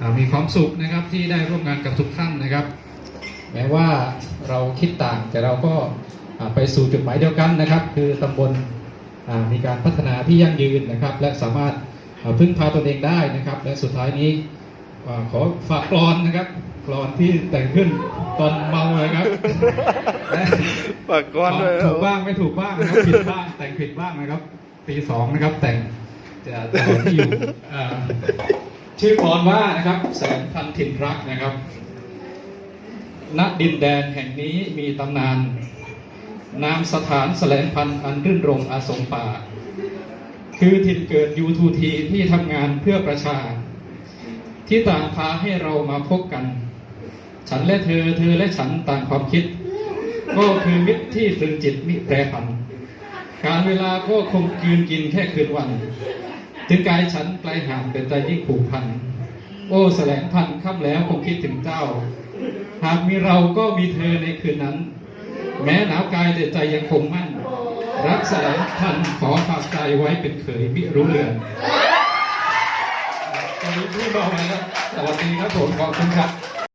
อ่ามีความสุขนะครับที่ได้ร่วมงานกับทุกท่านนะครับ แม้ว่าเราคิดต่างแต่เราก็อ่าไปสู่จุดหมายเดียวกันนะครับ คือตำบลอ่ามีการพัฒนาที่ยั่งยืนนะครับ และสามารถอ่าพึ่งพาตนเองได้นะครับ และสุดท้ายนี้อ่าขอฝากกรอนนะครับกรอนที่แต่งขึ้นตอนเมาเลยครับและปากก้อนด้วยถูกบ้างไม่ถูกบ้างนะครับผิดบ้างแต่งผิดบ้างนะครับปีสองนะครับแต่งจะจะเอาที่อยู่อ่า ชื่อกรว่านะครับแสนพันถิ่นรักนะครับ ณดินแดนแห่งนี้มีตำนาน นามสถานแสลงพันธ์อันรื่นรมอาสมป่า คือถิ่นเกิดยูทูทีที่ทำงานเพื่อประชา ที่ต่างพาให้เรามาพบกัน ฉันและเธอเธอและฉันต่างความคิด ก็คือมิตรที่ตรึงจิตมิแปรผัน การเวลาก็คงกืนกินแค่คืนวัน ถึงกายฉันไกลห่างเป็นใจยิ่งผูกพัน โอ้แสลงพันค่ำแล้วคงคิดถึงเจ้า หากมีเราก็มีเธอในคืนนั้น แม้หนาวกายแต่ใจยังคงมั่น รักแสลงพันขอฝากใจไว้เป็นเขยมิรู้เรือนตอนนี้พูดเบาไปแล้วสวัสดีครับผมขอบคุณครับ